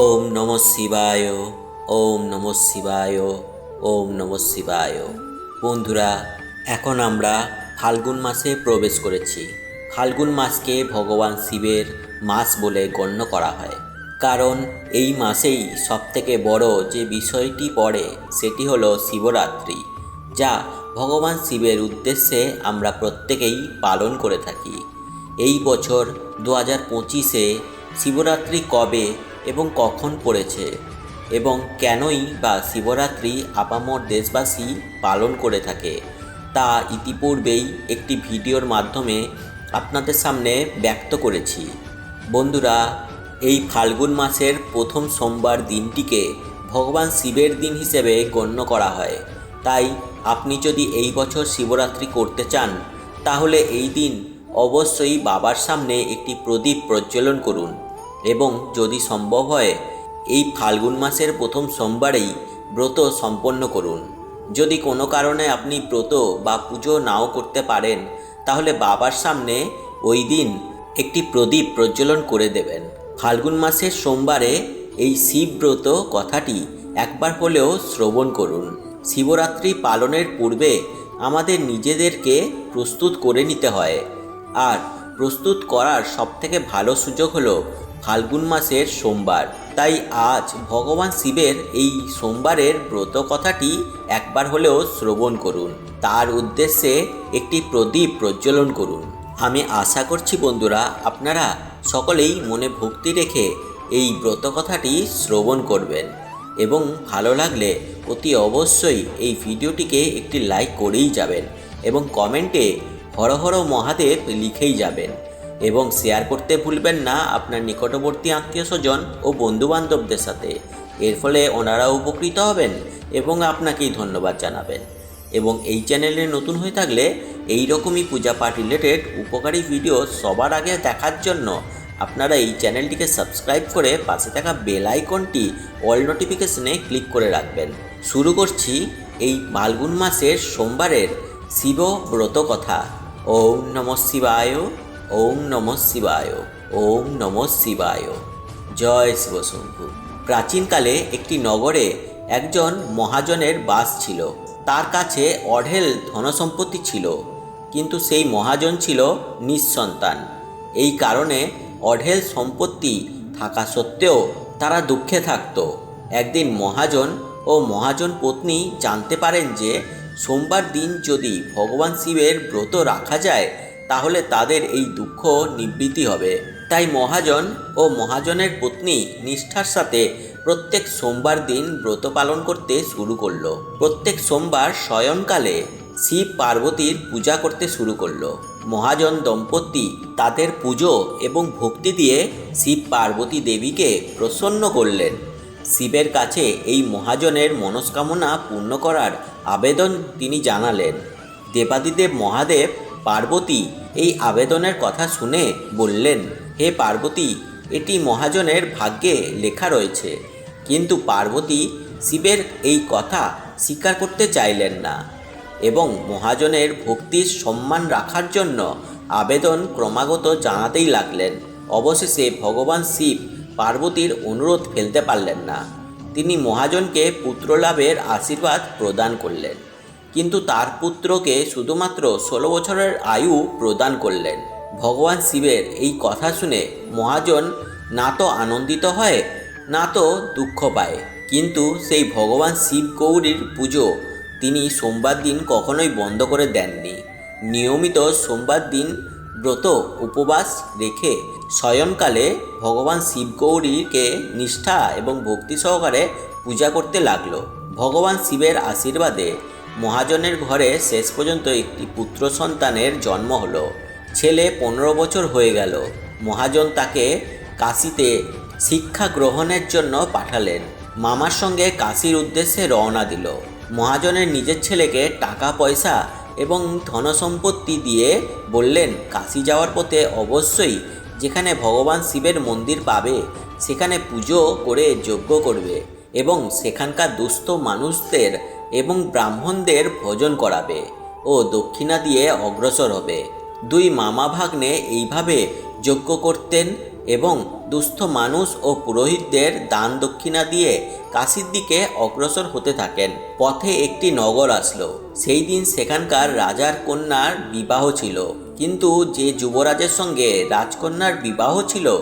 ওম নম শিবায়, ওম নম শিবায়, ওম নম শিবায়। বন্ধুরা, এখন আমরা ফাল্গুন মাসে প্রবেশ করেছি। ফাল্গুন মাসকে ভগবান শিবের মাস বলে গণ্য করা হয়। কারণ এই মাসেই সবথেকে বড় যে বিষয়টি পড়ে, সেটি হলো শিবরাত্রি, যা ভগবান শিবের উদ্দেশ্যে আমরা প্রত্যেকেই পালন করে থাকি। এই বছর দু হাজার পঁচিশে শিবরাত্রি কবে এবং কখন পড়েছে এবং কেনই বা শিবরাত্রি আপামর দেশবাসী পালন করে থাকে তা ইতিপূর্বেই একটি ভিডিওর মাধ্যমে আপনাদের সামনে ব্যক্ত করেছি। বন্ধুরা, এই ফাল্গুন মাসের প্রথম সোমবার দিনটিকে ভগবান শিবের দিন হিসেবে গণ্য করা হয়। তাই আপনি যদি এই বছর শিবরাত্রি করতে চান, তাহলে এই দিন অবশ্যই বাবার সামনে একটি প্রদীপ প্রজ্বলন করুন। এবং যদি সম্ভব হয়, এই ফাল্গুন মাসের প্রথম সোমবারেই ব্রত সম্পন্ন করুন। যদি কোনো কারণে আপনি ব্রত বা পুজো নাও করতে পারেন, তাহলে বাবার সামনে ওই দিন একটি প্রদীপ প্রজ্বলন করে দেবেন। ফাল্গুন মাসের সোমবারে এই শিবব্রত কথাটি একবার হলেও শ্রবণ করুন। শিবরাত্রি পালনের পূর্বে আমাদের নিজেদেরকে প্রস্তুত করে নিতে হয়। আর প্রস্তুত করার সবথেকে ভালো সুযোগ হলো ফাল্গুন মাসের সোমবার। তাই আজ ভগবান শিবের এই সোমবারের ব্রত কথাটি একবার হলেও শ্রবণ করুন। তার উদ্দেশ্যে একটি প্রদীপ প্রজ্বলন করুন। আমি আশা করছি বন্ধুরা, আপনারা সকলেই মনে ভক্তি রেখে এই ব্রত কথাটি শ্রবণ করবেন এবং ভালো লাগলে অতি অবশ্যই এই ভিডিওটিকে একটি লাইক করেই যাবেন এবং কমেন্টে হর হর মহাদেব লিখেই যাবেন। এবং শেয়ার করতে ভুলবেন না আপনার নিকটবর্তী আত্মীয় স্বজন ও বন্ধুবান্ধবদের সাথে। এর ফলে ওনারা উপকৃত হবেন এবং আপনাকেই ধন্যবাদ জানাবেন। এবং এই চ্যানেলে নতুন হয়ে থাকলে এই রকমই পূজা পাঠ রিলেটেড উপকারী ভিডিও সবার আগে দেখার জন্য আপনারা এই চ্যানেলটিকে সাবস্ক্রাইব করে পাশে থাকা বেল আইকনটি অল নোটিফিকেশনে ক্লিক করে রাখবেন। শুরু করছি এই ফাল্গুন মাসের সোমবারের শিব ব্রত কথা। ওম নম শিবায়। ওম নম শিবায়, ওম নম শিবায়। জয় শিবশম্ভু প্রাচীনকালে একটি নগরে একজন মহাজনের বাস ছিল। তার কাছে অঢেল ধনসম্পত্তি ছিল, কিন্তু সেই মহাজন ছিল নিঃসন্তান। এই কারণে অঢেল সম্পত্তি থাকা সত্ত্বেও তারা দুঃখে থাকত। একদিন মহাজন ও মহাজন পত্নী জানতে পারেন যে, সোমবার দিন যদি ভগবান শিবের ব্রত রাখা যায় তাহলে তাদের এই দুঃখ নিবৃত্তি হবে। তাই মহাজন ও মহাজনের পত্নী নিষ্ঠার সাথে প্রত্যেক সোমবার দিন ব্রত পালন করতে শুরু করল। প্রত্যেক সোমবার শয়নকালে শিব পার্বতীর পূজা করতে শুরু করল। মহাজন দম্পতি তাদের পুজো এবং ভক্তি দিয়ে শিব পার্বতী দেবীকে প্রসন্ন করলেন। শিবের কাছে এই মহাজনের মনস্কামনা পূর্ণ করার আবেদন তিনি জানালেন। দেবাদিদেব মহাদেব পার্বতী এই আবেদনের কথা শুনে বললেন, হে পার্বতী, এটি মহাজনের ভাগ্যে লেখা রয়েছে। কিন্তু পার্বতী শিবের এই কথা স্বীকার করতে চাইলেন না এবং মহাজনের ভক্তির সম্মান রাখার জন্য আবেদন ক্রমাগত জানাতেই লাগলেন। অবশেষে ভগবান শিব পার্বতীর অনুরোধ ফেলতে পারলেন না। তিনি মহাজনকে পুত্রলাভের আশীর্বাদ প্রদান করলেন। কিন্তু তার পুত্রকে শুধুমাত্র ষোলো বছরের আয়ু প্রদান করলেন। ভগবান শিবের এই কথা শুনে মহাজন না তো আনন্দিত হয় না তো দুঃখ পায়। কিন্তু সেই ভগবান শিব গৌরীর পুজো তিনি সোমবার দিন কখনোই বন্ধ করে দেননি। নিয়মিত সোমবার দিন ব্রত, উপবাস রেখে শয়নকালে ভগবান শিব গৌরীকে নিষ্ঠা এবং ভক্তি সহকারে পূজা করতে লাগল। ভগবান শিবের আশীর্বাদে মহাজনের ঘরে শেষ পর্যন্ত একটি পুত্র সন্তানের জন্ম হলো। ছেলে পনেরো বছর হয়ে গেল। মহাজন তাকে কাশিতে শিক্ষা গ্রহণের জন্য পাঠালেন। মামার সঙ্গে কাশির উদ্দেশ্যে রওনা দিল। মহাজনের নিজের ছেলেকে টাকা, পয়সা এবং ধনসম্পত্তি দিয়ে বললেন, কাশি যাওয়ার পথে অবশ্যই যেখানে ভগবান শিবের মন্দির পাবে, সেখানে পুজো করে যজ্ঞ করবে এবং সেখানকার দুস্থ মানুষদের এবং ব্রাহ্মণদের ভোজন করাবে ও দক্ষিণা দিয়ে অগ্রসর হবে। দুই মামা ভাগ্নে এইভাবে যজ্ঞ করতেন এবং দুস্থ মানুষ ও পুরোহিতদের দান দক্ষিণা দিয়ে কাশির দিকে অগ্রসর হতে থাকেন। পথে একটি নগর আসলো। সেই দিন সেখানকার রাজার কন্যার বিবাহ ছিল। কিন্তু যে যুবরাজের সঙ্গে রাজকন্যার বিবাহ ছিল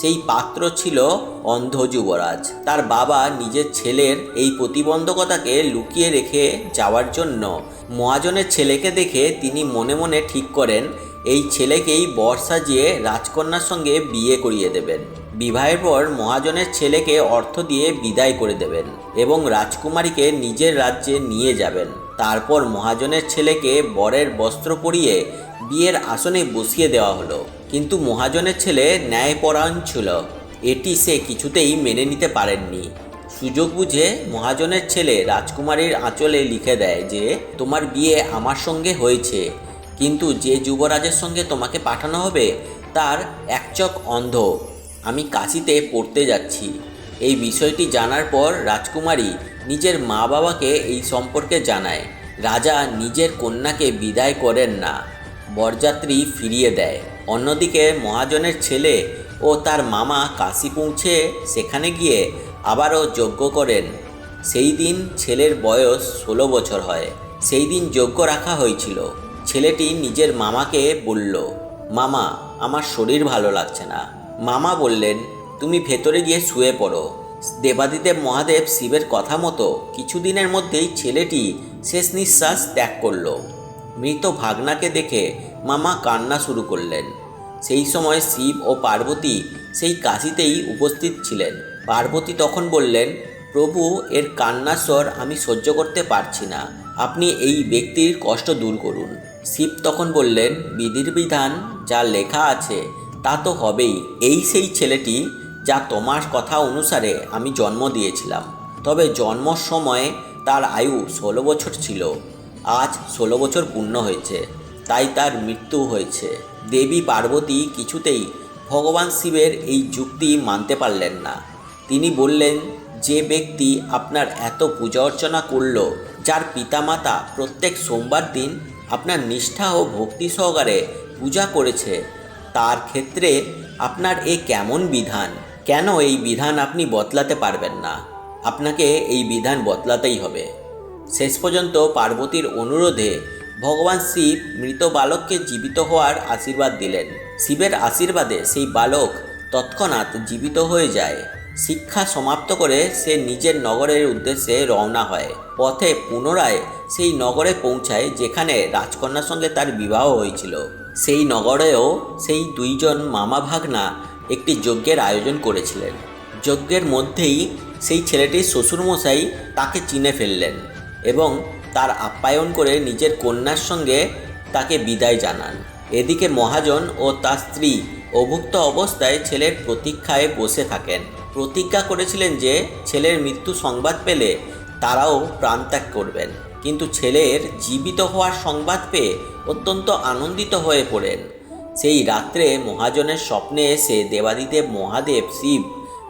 সেই পাত্র ছিল অন্ধ যুবরাজ। তার বাবা নিজের ছেলের এই প্রতিবন্ধকতাকে লুকিয়ে রেখে যাওয়ার জন্য মহাজনের ছেলেকে দেখে তিনি মনে মনে ঠিক করেন, এই ছেলেকেই বর সাজিয়ে রাজকন্যার সঙ্গে বিয়ে করিয়ে দেবেন। বিবাহের পর মহাজনের ছেলেকে অর্থ দিয়ে বিদায় করে দেবেন এবং রাজকুমারীকে নিজের রাজ্যে নিয়ে যাবেন। তারপর মহাজনের ছেলেকে বরের বস্ত্র পরিয়ে বিয়ের আসনে বসিয়ে দেওয়া হলো। কিন্তু মহাজনের ছেলে ন্যায়পরায়ণ ছিল। এটি সে কিছুতেই মেনে নিতে পারেননি। সুযোগ বুঝে মহাজনের ছেলে রাজকুমারীর আঁচলে লিখে দেয় যে, তোমার বিয়ে আমার সঙ্গে হয়েছে, কিন্তু যে যুবরাজের সঙ্গে তোমাকে পাঠানো হবে, তার একচক অন্ধ। আমি কাশিতে পড়তে যাচ্ছি। এই বিষয়টি জানার পর রাজকুমারী নিজের মা বাবাকে এই সম্পর্কে জানায়। রাজা নিজের কন্যাকে বিদায় করেন না, বরযাত্রী ফিরিয়ে দেয়। অন্যদিকে মহাজনের ছেলে ও তার মামা কাশি পৌঁছে সেখানে গিয়ে আবারও যজ্ঞ করেন। সেই দিন ছেলের বয়স ষোলো বছর হয়। সেই দিন যজ্ঞ রাখা হয়েছিল। ছেলেটি নিজের মামাকে বলল, মামা, আমার শরীর ভালো লাগছে না। মামা বললেন, তুমি ভেতরে গিয়ে শুয়ে পড়ো। দেবাদিদেব মহাদেব শিবের কথা মতো কিছুদিনের মধ্যেই ছেলেটি শেষ নিঃশ্বাস ত্যাগ করল। মৃত ভাগনাকে দেখে মামা কান্না শুরু করলেন। সেই সময় শিব ও পার্বতী সেই কাশিতেই উপস্থিত ছিলেন। পার্বতী তখন বললেন, প্রভু, এর কান্নার স্বর আমি সহ্য করতে পারছি না। আপনি এই ব্যক্তির কষ্ট দূর করুন। শিব তখন বললেন, বিধির বিধান যা লেখা আছে তা তো হবেই। এই সেই ছেলেটি যা তোমার কথা অনুসারে আমি জন্ম দিয়েছিলাম। তবে জন্মর সময় তার আয়ু ষোলো বছর ছিল। আজ ষোলো বছর পূর্ণ হয়েছে। তাই তার মৃত্যু হয়েছে। দেবী পার্বতী কিছুতেই ভগবান শিবের এই যুক্তি মানতে পারলেন না। তিনি বললেন, যে ব্যক্তি আপনার এত পূজা অর্চনা করল, যার পিতামাতা প্রত্যেক সোমবার দিন আপনার নিষ্ঠা ও ভক্তি সহকারে পূজা করেছে, তার ক্ষেত্রে আপনার এ কেমন বিধান? কেন এই বিধান আপনি বদলাতে পারবেন না? আপনাকে এই বিধান বদলাতেই হবে। শেষ পর্যন্ত পার্বতীর অনুরোধে ভগবান শিব মৃত বালককে জীবিত হওয়ার আশীর্বাদ দিলেন। শিবের আশীর্বাদে সেই বালক তৎক্ষণাৎ জীবিত হয়ে যায়। শিক্ষা সমাপ্ত করে সে নিজের নগরের উদ্দেশ্যে রওনা হয়। পথে পুনরায় সেই নগরে পৌঁছায় যেখানে রাজকন্যার সঙ্গে তার বিবাহ হয়েছিল। সেই নগরেও সেই দুইজন মামা ভাগনা একটি যজ্ঞের আয়োজন করেছিলেন। যজ্ঞের মধ্যেই সেই ছেলেটির শ্বশুরমশাই তাকে চিনে ফেললেন এবং তার আপ্যায়ন করে নিজের কন্যার সঙ্গে তাকে বিদায় জানান। এদিকে মহাজন ও তার স্ত্রী অভুক্ত অবস্থায় ছেলের প্রতীক্ষায় বসে থাকেন। প্রতিজ্ঞা করেছিলেন যে ছেলের মৃত্যু সংবাদ পেলে তারাও প্রাণত্যাগ করবেন। কিন্তু ছেলের জীবিত হওয়ার সংবাদ পেয়ে অত্যন্ত আনন্দিত হয়ে পড়েন। সেই রাত্রে মহাজনের স্বপ্নে এসে দেবাদিদেব মহাদেব শিব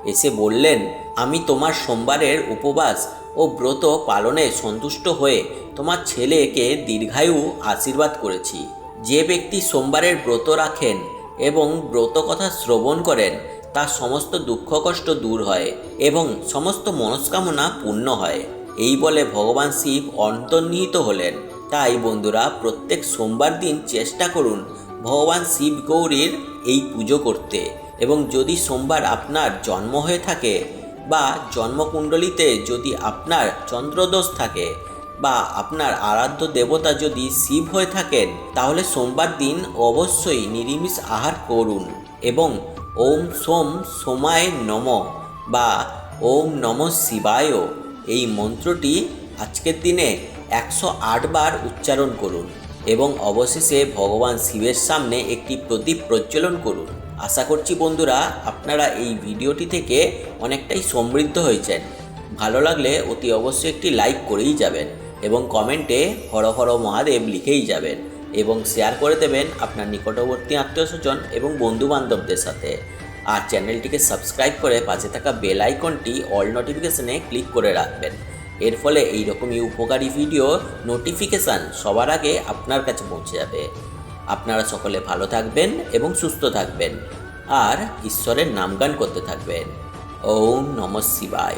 এসে বললেন, আমি তোমার সোমবারের উপবাস ও ব্রত পালনে সন্তুষ্ট হয়ে তোমার ছেলেকে দীর্ঘায়ু আশীর্বাদ করেছি। যে ব্যক্তি সোমবারের ব্রত রাখেন এবং ব্রত কথা শ্রবণ করেন, তার সমস্ত দুঃখ কষ্ট দূর হয় এবং সমস্ত মনস্কামনা পূর্ণ হয়। এই বলে ভগবান শিব অন্তর্নিহিত হলেন। তাই বন্ধুরা, প্রত্যেক সোমবার দিন চেষ্টা করুন ভগবান শিব গৌরীর এই পুজো করতে। এবং যদি সোমবার আপনার জন্ম হয়ে থাকে বা জন্মকুণ্ডলিতে যদি আপনার চন্দ্রদোষ থাকে বা আপনার আরাধ্য দেবতা যদি শিব হয়ে থাকেন, তাহলে সোমবার দিন অবশ্যই নিরামিষ আহার করুন এবং ওম সোম সোমায় নম বা ওম নম শিবায়। এই মন্ত্রটি আজকের দিনে একশো আট বার উচ্চারণ করুন এবং অবশেষে ভগবান শিবের সামনে একটি প্রদীপ প্রজ্বলন করুন। আশা করছি বন্ধুরা আপনারা এই ভিডিওটি থেকে অনেকটাই সমৃদ্ধ হয়েছেন। ভালো লাগলে অতি অবশ্যই একটি লাইক করেই যাবেন এবং কমেন্টে হর হর মহাদেব লিখেই যাবেন এবং শেয়ার করে দেবেন আপনার নিকটবর্তী আত্মীয় স্বজন এবং বন্ধু বান্ধবদের সাথে। আর চ্যানেলটিকে সাবস্ক্রাইব করে পাশে থাকা বেল আইকনটি অল নোটিফিকেশনে ক্লিক করে রাখবেন। এর ফলে এই রকমই উপকারী ভিডিও নোটিফিকেশান সবার আগে আপনার কাছে পৌঁছে যাবে। আপনারা সকলে ভালো থাকবেন এবং সুস্থ থাকবেন। আর ঈশ্বরের নামগান করতে থাকবেন। ওম নম শিবায়।